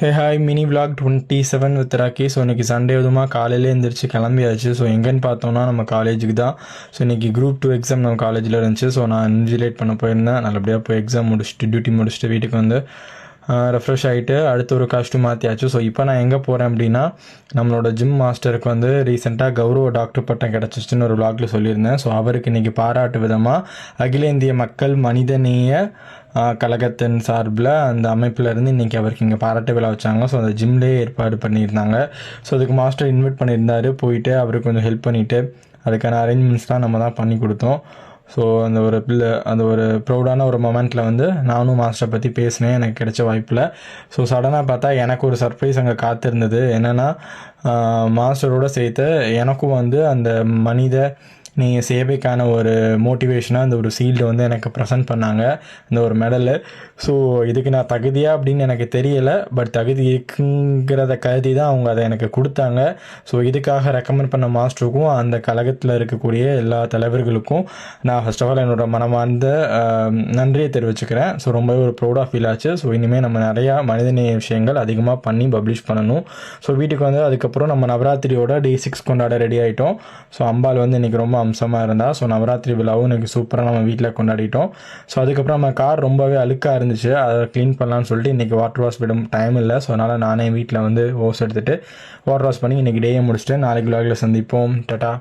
Hey hi mini vlog twenty seven with Rocky so இன்றைக்கி Sunday விதமாக காலையிலே எழுந்திரிச்சு கிளம்பியாச்சு. ஸோ எங்கேன்னு பார்த்தோம்னா நம்ம காலேஜுக்கு தான். ஸோ இன்றைக்கி குரூப் டூ எக்ஸாம் நம்ம காலேஜில் இருந்துச்சு. ஸோ நான் இன்ஜிலேட் பண்ண போயிருந்தேன். நல்லபடியாக போய் எக்ஸாம் முடிச்சுட்டு டியூட்டி முடிச்சுட்டு வீட்டுக்கு வந்து ரெஃப்ரெஷ் ஆகிட்டு அடுத்து ஒரு காஸ்ட்யூம் மாற்றியாச்சு ஸோ இப்போ நான் எங்கே போகிறேன் அப்படின்னா நம்மளோட ஜிம் மாஸ்டருக்கு வந்து ரீசெண்டாக கௌரவ டாக்டர் பட்டம் கிடச்சிச்சின்னு ஒரு விளாக்ல சொல்லியிருந்தேன். ஸோ அவருக்கு இன்றைக்கி பாராட்டு விதமாக அகில இந்திய மக்கள் மனிதநேய கழகத்தின் சார்பில் அந்த அமைப்பில் இருந்து இன்றைக்கி அவருக்கு இங்கே பாராட்டு விழா வச்சாங்க. ஸோ அந்த ஜிம்லேயே ஏற்பாடு பண்ணியிருந்தாங்க. ஸோ அதுக்கு மாஸ்டர் இன்வைட் பண்ணியிருந்தாரு. போயிட்டு அவருக்கு கொஞ்சம் ஹெல்ப் பண்ணிவிட்டு அதுக்கான அரேஞ்ச்மெண்ட்ஸ்லாம் நம்ம தான் பண்ணி கொடுத்தோம். ஸோ அந்த ஒரு பிள்ளை அந்த ஒரு ப்ரௌடான ஒரு மொமெண்ட்டில் வந்து நானும் மாஸ்டரை பற்றி பேசினேன். எனக்கு கிடைச்ச வாய்ப்பில். ஸோ சடனாக பார்த்தா எனக்கு ஒரு சர்ப்ரைஸ் அங்கே காத்திருந்தது. என்னென்னா மாஸ்டரோட சேர்த்து எனக்கும் வந்து அந்த மனித நீங்கள் சேவைக்கான ஒரு மோட்டிவேஷனாக அந்த ஒரு சீல்டு வந்து எனக்கு ப்ரெசென்ட் பண்ணாங்க இந்த ஒரு மெடலு ஸோ இதுக்கு நான் தகுதியாக அப்படின்னு எனக்கு தெரியலை பட் தகுதி இருக்குங்கிறத கருதி தான் அவங்க அதை எனக்கு கொடுத்தாங்க. ஸோ இதுக்காக ரெக்கமெண்ட் பண்ண மாஸ்டருக்கும் அந்த கழகத்தில் இருக்கக்கூடிய எல்லா தலைவர்களுக்கும் நான் ஃபர்ஸ்ட் ஆஃப் ஆல் என்னோட மனமார்ந்த நன்றியை தெரிவிச்சுக்கிறேன். ஸோ ரொம்பவே ஒரு ப்ரௌடாக ஃபீல் ஆச்சு ஸோ இனிமேல் நம்ம நிறையா மனிதநேய விஷயங்கள் அதிகமாக பண்ணி பப்ளிஷ் பண்ணணும். ஸோ வீட்டுக்கு வந்து அதுக்கப்புறம் நம்ம நவராத்திரியோட டே சிக்ஸ் கொண்டாட ரெடி ஆகிட்டோம் ஸோ அம்பாள் வந்து இன்றைக்கி ரொம்ப அம்சமாக இருந்தால் ஸோ நவராத்திரி விழாவும் எனக்கு சூப்பராக நம்ம வீட்டில் கொண்டாடிட்டோம். ஸோ அதுக்கப்புறம் நம்ம கார் ரொம்பவே அழுக்காக இருந்துச்சு. அதை க்ளீன் பண்ணலாம்னு சொல்லிட்டு இன்றைக்கி வாட்டர் வாஷ் விடும் டைம் இல்லை. ஸோ அதனால் நானே வீட்டில் வந்து ஓஸ் எடுத்துகிட்டு வாட்டர் வாஷ் பண்ணி இன்றைக்கி டேயை முடிச்சுட்டு நாளைக்கு விழாவில் சந்திப்போம். டட்டா